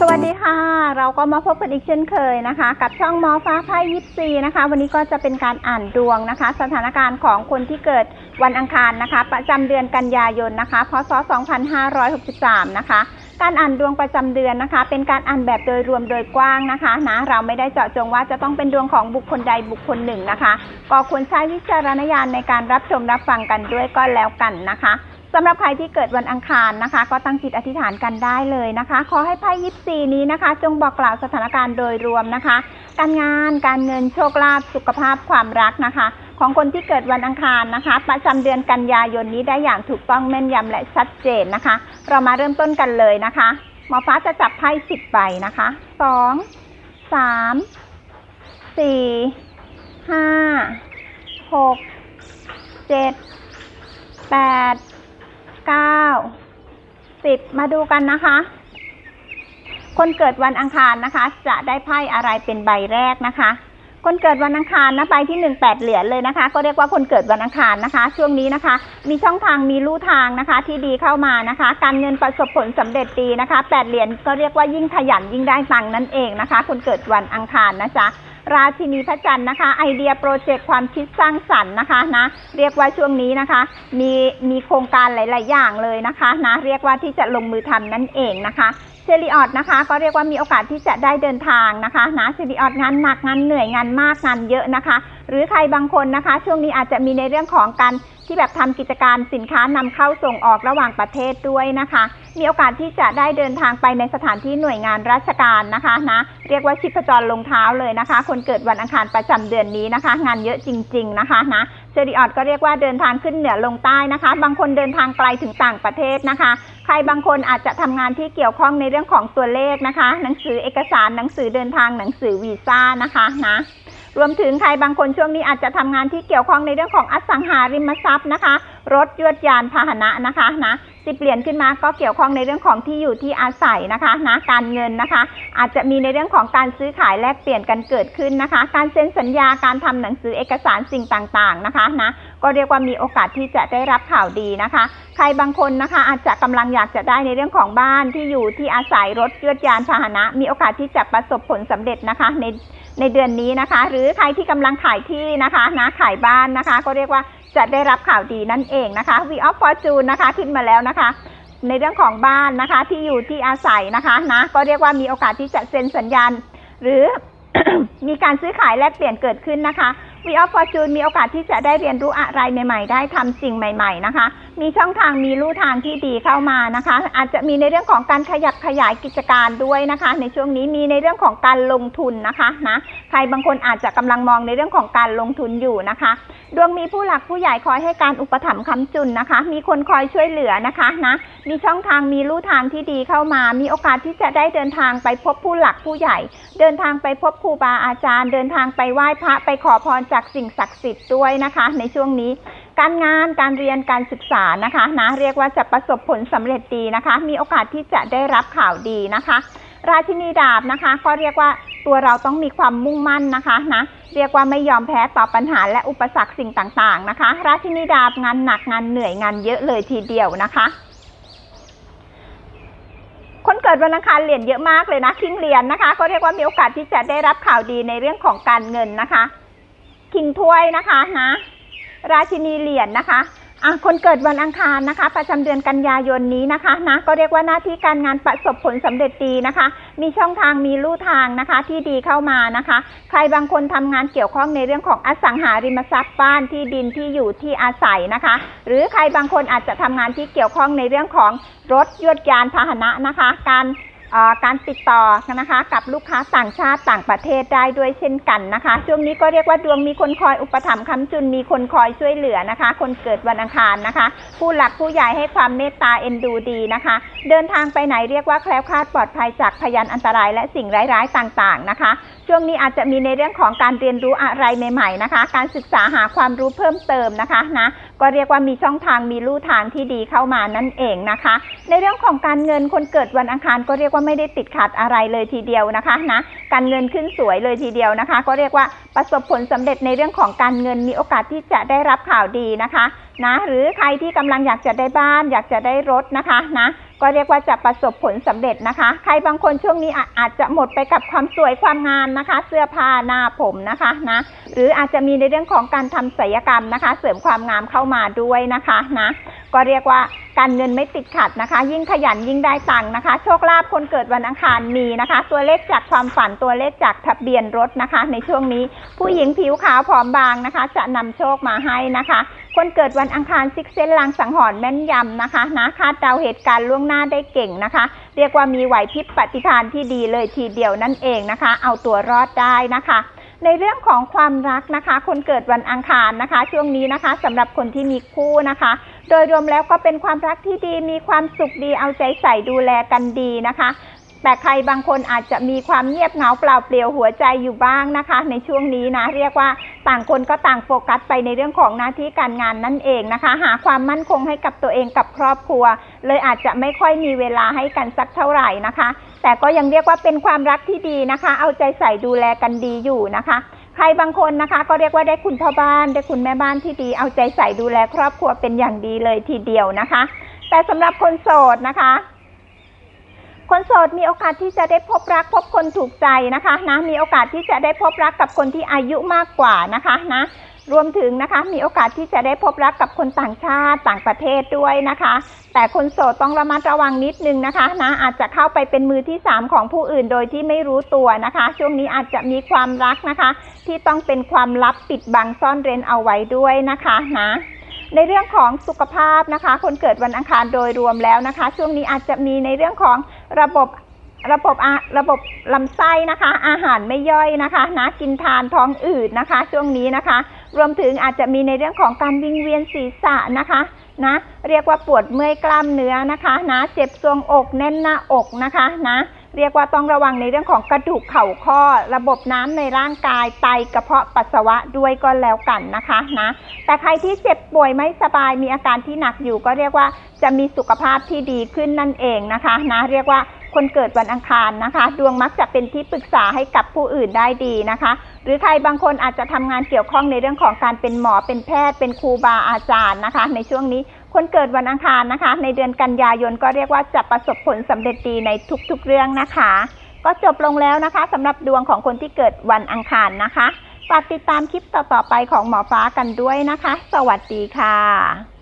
สวัสดีค่ะ เราก็มาพบกันอีกเช่นเคยนะคะ กับช่องมอฟ้าไพ่ยิปซีนะคะ วันนี้ก็จะเป็นการอ่านดวงนะคะ สถานการณ์ของคนที่เกิดวันอังคารนะคะ ประจำเดือนกันยายนนะคะพศ 2563 นะคะการอ่านดวงประจำเดือนนะคะ เป็นการอ่านแบบโดยรวมโดยกว้างนะคะนะเราไม่ได้เจาะจงว่าจะต้องเป็นดวงของบุคคลใดบุคคลหนึ่งนะคะ ก็ควรใช้วิจารณญาณในการรับชมรับฟังกันด้วยก็แล้วกันนะคะ สำหรับใครที่เกิดวันอังคารนะคะ ก็ตั้งจิตอธิษฐานกันได้เลยนะคะ ขอให้ไพ่ยิปซีนี้นะคะ จงบอกกล่าวสถานการณ์โดยรวมนะคะ การงานการเงินโชคลาภสุขภาพความรักนะคะ ของคนที่เกิดวันอังคารนะคะ ประจำเดือนกันยายนนี้ได้อย่างถูกต้องแม่นยำและชัดเจนนะคะ เรามาเริ่มต้นกันเลยนะคะหมอฟ้าจะจับไพ่สิบใบนะคะสองสามสี่ห้าหกเจ็ดแปด เก้าสิบมาดูกันนะคะ คนเกิดวันอังคารนะคะ จะได้ไพ่อะไรเป็นใบแรกนะคะ คนเกิดวันอังคารนะใบที่หนึ่งแปดเหรียญเลยนะคะ ก็เรียกว่าคนเกิดวันอังคารนะคะ ช่วงนี้นะคะ มีช่องทางมีลู่ทางนะคะ ที่ดีเข้ามานะคะ การเงินประสบผลสำเร็จดีนะคะแปดเหรียญก็เรียกว่ายิ่งขยันยิ่งได้ตังนั่นเองนะคะ คนเกิดวันอังคารนะจ๊ะ ราชินีพระจันทร์นะคะ ไอเดียโปรเจกต์ความคิดสร้างสรรค์นะคะนะเรียกว่าช่วงนี้นะคะ มีมีโครงการหลาย ๆ อย่างเลยนะคะนะเรียกว่าที่จะลงมือทำนั่นเองนะคะเซริออดนะคะก็เรียกว่ามีโอกาสที่จะได้เดินทางนะคะนะเซริออดงานหนักงานเหนื่อยงานมากงานเยอะนะคะ หรือใครบางคนนะคะ ช่วงนี้อาจจะมีในเรื่องของการที่แบบทำกิจการสินค้านำเข้าส่งออกระหว่างประเทศด้วยนะคะ มีโอกาสที่จะได้เดินทางไปในสถานที่หน่วยงานราชการนะคะนะเรียกว่าชิพจรลงเท้าเลยนะคะ คนเกิดวันอังคารประจำเดือนนี้นะคะ งานเยอะจริง ๆนะคะนะเซริออดก็เรียกว่าเดินทางขึ้นเหนือลงใต้นะคะ บางคนเดินทางไกลถึงต่างประเทศนะคะ ใครบางคนอาจจะทำงานที่เกี่ยวข้องในเรื่องของตัวเลขนะคะ หนังสือเอกสารหนังสือเดินทางหนังสือวีซ่านะคะนะ รวมถึงใครบางคนช่วงนี้อาจจะทำงานที่เกี่ยวข้องในเรื่องของอสังหาริมทรัพย์นะคะ รถยวดยานพาหนะนะคะนะสิบเหรียญขึ้นมาก็เกี่ยวข้องในเรื่องของที่อยู่ที่อาศัยนะคะนะการเงินนะคะ อาจจะมีในเรื่องของการซื้อขายแลกเปลี่ยนกันเกิดขึ้นนะคะ การเซ็นสัญญาการทำหนังสือเอกสารสิ่งต่างๆนะคะนะก็เรียกว่ามีโอกาสที่จะได้รับข่าวดีนะคะ ใครบางคนนะคะ อาจจะกำลังอยากจะได้ในเรื่องของบ้านที่อยู่ที่อาศัยรถยวดยานพาหนะ มีโอกาสที่จะประสบผลสำเร็จนะคะใน ในเดือนนี้นะคะ หรือใครที่กำลังขายที่นะคะนะขายบ้านนะคะ ก็เรียกว่าจะได้รับข่าวดีนั่นเองนะคะ V of Fortune นะคะขึ้นมาแล้วนะคะ ในเรื่องของบ้านนะคะที่อยู่ที่อาศัยนะคะนะก็เรียกว่ามีโอกาสที่จะเซ็นสัญญาณหรือมีการซื้อขายแลกเปลี่ยนเกิดขึ้นนะคะ V of Fortune มีโอกาสที่จะได้เรียนรู้อะไรใหม่ ๆ ได้ทำสิ่งใหม่ ๆ นะคะ มีช่องทางมีลู่ทางที่ดีเข้ามานะคะ อาจจะมีในเรื่องของการขยับขยายกิจการด้วยนะคะ ในช่วงนี้มีในเรื่องของการลงทุนนะคะนะใครบางคนอาจจะกำลังมองในเรื่องของการลงทุนอยู่นะคะดวงมีผู้หลักผู้ใหญ่คอยให้การอุปถัมภ์ค้ำจุนนะคะ มีคนคอยช่วยเหลือนะคะนะมีช่องทางมีลู่ทางที่ดีเข้ามา มีโอกาสที่จะได้เดินทางไปพบผู้หลักผู้ใหญ่ เดินทางไปพบครูบาอาจารย์ เดินทางไปไหว้พระไปขอพรจากสิ่งศักดิ์สิทธิ์ด้วยนะคะ ในช่วงนี้ การงานการเรียนการศึกษานะคะนะเรียกว่าจะประสบผลสำเร็จดีนะคะ มีโอกาสที่จะได้รับข่าวดีนะคะ ราชินีดาบนะคะ ก็เรียกว่าตัวเราต้องมีความมุ่งมั่นนะคะนะเรียกว่าไม่ยอมแพ้ต่อปัญหาและอุปสรรคสิ่งต่างๆนะคะ ราชินีดาบงานหนักงานเหนื่อยงานเยอะเลยทีเดียวนะคะคนเกิดวันอังคารเหรียญเยอะมากเลยนะคิงเหรียญนะคะ ก็เรียกว่ามีโอกาสที่จะได้รับข่าวดีในเรื่องของการเงินนะคะคิงถ้วยนะคะนะ ราชินีเหรียญนะคะอะคนเกิดวันอังคารนะคะ ประจำเดือนกันยายนนี้นะคะนะก็เรียกว่าหน้าที่การงานประสบผลสำเร็จดีนะคะ มีช่องทางมีลู่ทางนะคะที่ดีเข้ามานะคะ ใครบางคนทำงานเกี่ยวข้องในเรื่องของอสังหาริมทรัพย์บ้านที่ดินที่อยู่ที่อาศัยนะคะ หรือใครบางคนอาจจะทำงานที่เกี่ยวข้องในเรื่องของรถยวดยานพาหนะนะคะ การ การติดต่อนะคะกับลูกค้าต่างชาติต่างประเทศได้ด้วยเช่นกันนะคะ ช่วงนี้ก็เรียกว่าดวงมีคนคอยอุปถัมภ์ค้ำจุนมีคนคอยช่วยเหลือนะคะ คนเกิดวันอังคารนะคะ ผู้หลักผู้ใหญ่ให้ความเมตตาเอ็นดูดีนะคะ เดินทางไปไหนเรียกว่าแคล้วคลาดปลอดภัยจากพยานอันตรายและสิ่งร้ายๆต่างๆนะคะ ช่วงนี้อาจจะมีในเรื่องของการเรียนรู้อะไรใหม่ๆนะคะ การศึกษาหาความรู้เพิ่มเติมนะคะนะ ก็เรียกว่ามีช่องทางมีลู่ทางที่ดีเข้ามานั่นเองนะคะ ในเรื่องของการเงินคนเกิดวันอังคารก็เรียกว่าไม่ได้ติดขัดอะไรเลยทีเดียวนะคะนะการเงินขึ้นสวยเลยทีเดียวนะคะ ก็เรียกว่าประสบผลสำเร็จในเรื่องของการเงินมีโอกาสที่จะได้รับข่าวดีนะคะ นะหรือใครที่กำลังอยากจะได้บ้าน อยากจะได้รถนะคะนะก็เรียกว่าจะประสบผลสำเร็จนะคะ ใครบางคนช่วงนี้อาจจะหมดไปกับความสวยความงามนะคะ เสื้อผ้าหน้าผมนะคะนะหรืออาจจะมีในเรื่องของการทำศัลยกรรมนะคะ เสริมความงามเข้ามาด้วยนะคะนะก็เรียกว่าการเงินไม่ติดขัดนะคะ ยิ่งขยันยิ่งได้ตังค์นะคะ โชคลาภคนเกิดวันอังคารมีนะคะ ตัวเลขจากความฝันตัวเลขจากทะเบียนรถนะคะ ในช่วงนี้ผู้หญิงผิวขาวผอมบางนะคะ จะนำโชคมาให้นะคะ คนเกิดวันอังคารซิกเซนลางสังหรณ์แม่นยำนะคะนะคาดเดาเหตุการณ์ล่วงหน้าได้เก่งนะคะ เรียกว่ามีไหวพริบปฏิภาณที่ดีเลยทีเดียวนั่นเองนะคะ เอาตัวรอดได้นะคะ ในเรื่องของความรักนะคะ คนเกิดวันอังคารนะคะ ช่วงนี้นะคะสำหรับคนที่มีคู่นะคะ โดยรวมแล้วก็เป็นความรักที่ดีมีความสุขดีเอาใจใส่ดูแลกันดีนะคะ แต่ใครบางคนอาจจะมีความเงียบเหงาเปล่าเปลี่ยวหัวใจอยู่บ้างนะคะ ในช่วงนี้นะ เรียกว่าต่างคนก็ต่างโฟกัสไปในเรื่องของหน้าที่การงานนั่นเองนะคะ หาความมั่นคงให้กับตัวเองกับครอบครัว เลยอาจจะไม่ค่อยมีเวลาให้กันสักเท่าไหร่นะคะ แต่ก็ยังเรียกว่าเป็นความรักที่ดีนะคะ เอาใจใส่ดูแลกันดีอยู่นะคะใครบางคนนะคะ ก็เรียกว่าได้คุณพ่อบ้านได้คุณแม่บ้านที่ดีเอาใจใส่ดูแลครอบครัวเป็นอย่างดีเลยทีเดียวนะคะ แต่สำหรับคนโสดนะคะ คนโสดมีโอกาสที่จะได้พบรักพบคนถูกใจนะคะนะมีโอกาสที่จะได้พบรักกับคนที่อายุมากกว่านะคะนะรวมถึงนะคะมีโอกาสที่จะได้พบรักกับคนต่างชาติต่างประเทศด้วยนะคะ แต่คนโสดต้องระมัดระวังนิดนึงนะคะนะอาจจะเข้าไปเป็นมือที่สามของผู้อื่นโดยที่ไม่รู้ตัวนะคะ ช่วงนี้อาจจะมีความรักนะคะ ที่ต้องเป็นความลับปิดบังซ่อนเร้นเอาไว้ด้วยนะคะนะ ในเรื่องของสุขภาพนะคะ คนเกิดวันอังคารโดยรวมแล้วนะคะ ช่วงนี้อาจจะมีในเรื่องของระบบระบบอะระบบลำไส้นะคะ อาหารไม่ย่อยนะคะนะกินทานท้องอืดนะคะ ช่วงนี้นะคะ รวมถึงอาจจะมีในเรื่องของการวิงเวียนศีรษะนะคะนะเรียกว่าปวดเมื่อยกล้ามเนื้อนะคะนะเจ็บทรวงอกแน่นหน้าอกนะคะนะ เรียกว่าต้องระวังในเรื่องของกระดูกเข่าข้อ ระบบน้ำในร่างกายไตกระเพาะปัสสาวะด้วยก็แล้วกันนะคะนะแต่ใครที่เจ็บป่วยไม่สบายมีอาการที่หนักอยู่ก็เรียกว่าจะมีสุขภาพที่ดีขึ้นนั่นเองนะคะนะเรียกว่าคนเกิดวันอังคารนะคะ ดวงมักจะเป็นที่ปรึกษาให้กับผู้อื่นได้ดีนะคะ หรือใครบางคนอาจจะทำงานเกี่ยวข้องในเรื่องของการเป็นหมอเป็นแพทย์เป็นครูบาอาจารย์นะคะ ในช่วงนี้ คนเกิดวันอังคารนะคะ ในเดือนกันยายนก็เรียกว่าจะประสบผลสำเร็จดีในทุกๆเรื่องนะคะ ก็จบลงแล้วนะคะสำหรับดวงของคนที่เกิดวันอังคารนะคะฝากติดตามคลิปต่อๆไปของหมอฟ้ากันด้วยนะคะ สวัสดีค่ะ